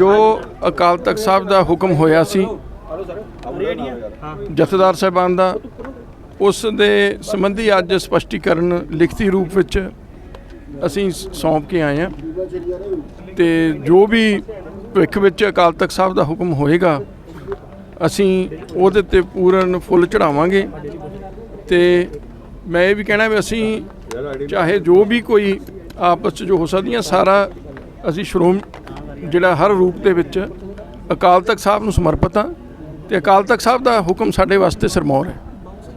ਜੋ ਅਕਾਲ ਤਖਤ ਸਾਹਿਬ ਦਾ ਹੁਕਮ ਹੋਇਆ ਸੀ, ਜਥੇਦਾਰ ਸਾਹਿਬਾਨ ਦਾ, ਉਸ ਦੇ ਸੰਬੰਧੀ ਅੱਜ ਸਪਸ਼ਟੀਕਰਨ ਲਿਖਤੀ ਰੂਪ ਵਿੱਚ ਅਸੀਂ ਸੌਂਪ ਕੇ ਆਏ ਹਾਂ। ਤੇ ਜੋ ਵੀ ਭਵਿੱਖ ਵਿੱਚ ਅਕਾਲ ਤਖਤ ਸਾਹਿਬ ਦਾ ਹੁਕਮ ਹੋਏਗਾ, ਅਸੀਂ ਉਹਦੇ ਤੇ ਪੂਰਨ ਫੁੱਲ ਚੜਾਵਾਂਗੇ ਤੇ ਮੈਂ ਇਹ ਵੀ ਕਹਿਣਾ ਵੀ ਅਸੀਂ ਚਾਹੇ ਜੋ ਵੀ ਕੋਈ ਆਪਸ 'ਚ ਜੋ ਹੋ ਸਕਦੀਆਂ, ਸਾਰਾ ਅਸੀਂ ਸ਼੍ਰੋਮ ਜਿਹੜਾ ਹਰ ਰੂਪ ਦੇ ਵਿੱਚ ਅਕਾਲ ਤਖਤ ਸਾਹਿਬ ਨੂੰ ਸਮਰਪਿਤ ਹਾਂ ਤੇ ਅਕਾਲ ਤਖਤ ਸਾਹਿਬ ਦਾ ਹੁਕਮ ਸਾਡੇ ਵਾਸਤੇ ਸਰਮੌਰ ਹੈ।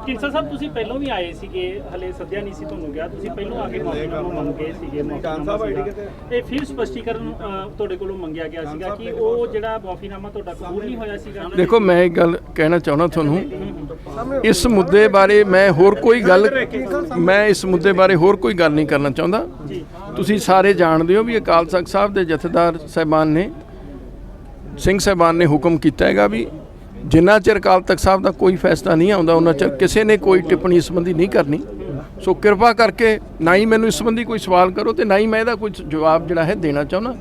ਕਿੰਸਾ ਸਾਹਿਬ ਤੁਸੀਂ ਪਹਿਲਾਂ ਵੀ ਆਏ ਸੀਗੇ ਹਲੇ ਸੱਦਿਆ ਨਹੀਂ ਸੀ ਤੁਹਾਨੂੰ ਗਿਆ। ਤੁਸੀਂ ਪਹਿਲਾਂ ਆ ਕੇ ਮਾਫੀਨਾਮਾ ਮੰਗ ਗਏ ਸੀਗੇ ਮਾਫੀਨਾਮਾ ਸੀਗਾ। ਇਹ ਫਿਰ ਸਪਸ਼ਟੀਕਰਨ ਅ, ਤੁਹਾਡੇ ਕੋਲੋਂ ਮੰਗਿਆ ਗਿਆ ਸੀਗਾ ਕਿ ਉਹ ਜਿਹੜਾ ਮਾਫੀਨਾਮਾ ਤੁਹਾਡਾ ਕਬੂਲ ਨਹੀਂ ਹੋਇਆ ਸੀਗਾ। ਦੇਖੋ ਮੈਂ ਇੱਕ ਗੱਲ ਕਹਿਣਾ ਚਾਹੁੰਦਾ ਤੁਹਾਨੂੰ। ਇਸ ਮੁੱਦੇ ਬਾਰੇ ਮੈਂ ਹੋਰ ਕੋਈ ਗੱਲ ਮੈਂ ਇਸ ਮੁੱਦੇ ਬਾਰੇ ਹੋਰ ਕੋਈ ਗੱਲ ਨਹੀਂ ਕਰਨਾ ਚਾਹੁੰਦਾ। ਤੁਸੀਂ ਸਾਰੇ ਜਾਣਦੇ ਹੋ ਵੀ ਅਕਾਲ ਤਖਤ ਸਾਹਿਬ ਦੇ ਜਥੇਦਾਰ ਸਾਹਿਬਾਨ ਨੇ ਸਿੰਘ ਸਾਹਿਬਾਨ ਨੇ ਹੁਕਮ ਕੀਤਾ ਹੈਗਾ ਵੀ ਜਿੰਨਾ ਚਿਰ ਅਕਾਲ ਤਖਤ ਸਾਹਿਬ ਦਾ ਕੋਈ ਫੈਸਲਾ ਨਹੀਂ ਆਉਂਦਾ ਉਹਨਾਂ ਚਿਰ ਕਿਸੇ ਨੇ ਕੋਈ ਟਿੱਪਣੀ ਇਸ ਸੰਬੰਧੀ ਨਹੀਂ ਕਰਨੀ। ਸੋ ਕਿਰਪਾ ਕਰਕੇ ਨਾ ਹੀ ਮੈਨੂੰ ਇਸ ਸੰਬੰਧੀ ਕੋਈ ਸਵਾਲ ਕਰੋ ਤੇ ਨਾ ਹੀ ਮੈਂ ਇਹਦਾ ਕੋਈ ਜਵਾਬ ਜਿਹੜਾ ਹੈ ਦੇਣਾ ਚਾਹੁੰਦਾ।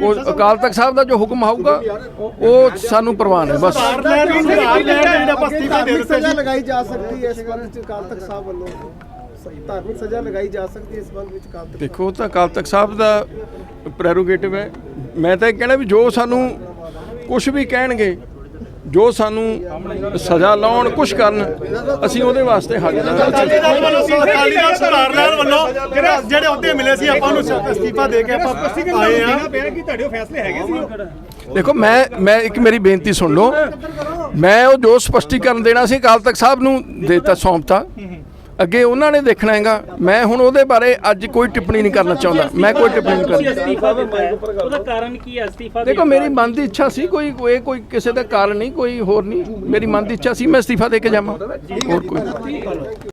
ਉਹ ਅਕਾਲ ਤਖਤ ਸਾਹਿਬ ਦਾ ਜੋ ਹੁਕਮ ਆਊਗਾ ਉਹ ਸਾਨੂੰ ਪ੍ਰਵਾਨ ਹੈ ਬਸ। ਧਾਰਮਿਕ ਸਜ਼ਾ ਲਗਾਈ ਜਾ ਸਕਦੀ ਹੈ ਇਸ ਸੰਬੰਧ ਵਿੱਚ ਅਕਾਲ ਤਖਤ ਸਾਹਿਬ ਵੱਲੋਂ। ਧਾਰਮਿਕ ਸਜ਼ਾ ਲਗਾਈ ਜਾ ਸਕਦੀ ਹੈ ਇਸ ਸੰਬੰਧ ਵਿੱਚ ਅਕਾਲ ਤਖਤ ਦੇਖੋ ਤਾਂ ਅਕਾਲ ਤਖਤ ਸਾਹਿਬ ਦਾ ਪ੍ਰੈਰੋਗੇਟਿਵ ਹੈ। ਮੈਂ ਤਾਂ ਇਹ ਕਹਿਣਾ ਵੀ ਜੋ ਸਾਨੂੰ ਕੁਝ ਵੀ ਕਹਿਣਗੇ ਜੋ ਸਾਨੂੰ ਸਜ਼ਾ ਲਾਉਣ ਕੁਝ ਕਰਨ ਅਸੀਂ ਉਹਦੇ ਵਾਸਤੇ ਹਾਜ਼ਰ ਹਾਂ। ਅਕਾਲੀ ਦਲ ਵੱਲੋਂ ਅਕਾਲੀ ਦਲ ਸੁਧਾਰ ਲੈਣ ਵੱਲੋਂ ਜਿਹੜੇ ਜਿਹੜੇ ਅਹੁਦੇ ਮਿਲੇ ਸੀ ਆਪਾਂ ਨੂੰ ਅਸਤੀਫਾ ਦੇ ਕੇ ਆਪਾਂ ਆਏ ਆ ਕਿ ਤੁਹਾਡੇ ਫੈਸਲੇ ਹੈਗੇ ਸੀ? ਦੇਖੋ ਮੈਂ ਮੈਂ ਇੱਕ ਮੇਰੀ ਬੇਨਤੀ ਸੁਣ ਲਓ। ਮੈਂ ਉਹ ਜੋ ਸਪਸ਼ਟੀਕਰਨ ਦੇਣਾ ਸੀ ਅਕਾਲ ਤਖਤ ਸਾਹਿਬ ਨੂੰ ਦੇਤਾ ਸੌਂਪਤਾ। ਅੱਗੇ ਉਹਨਾਂ ਨੇ ਦੇਖਣਾ ਹੈਗਾ। ਮੈਂ ਹੁਣ ਉਹਦੇ ਬਾਰੇ ਅੱਜ ਕੋਈ ਟਿੱਪਣੀ ਨਹੀਂ ਕਰਨਾ ਚਾਹੁੰਦਾ। ਮੈਂ ਕੋਈ ਟਿੱਪਣੀ ਨਹੀਂ ਤੁਸੀਂ ਕਰਨਾ। ਅਸਤੀਫਾ ਦਿੱਤਾ ਹੈ। ਉਹਦਾ ਕਾਰਨ ਕੀ ਹੈ? ਅਸਤੀਫਾ ਦੇਖੋ? ਮੇਰੀ ਮਨ ਦੀ ਇੱਛਾ ਸੀ ਕੋਈ ਕੋਈ ਕੋਈ ਕਿਸੇ ਦਾ ਕਾਰਨ ਨਹੀਂ ਕੋਈ ਹੋਰ ਨਹੀਂ। ਮੇਰੀ ਮਨ ਦੀ ਇੱਛਾ ਸੀ ਮੈਂ ਅਸਤੀਫਾ ਦੇ ਕੇ ਜਾਵਾਂ। ਹੋਰ ਕੋਈ।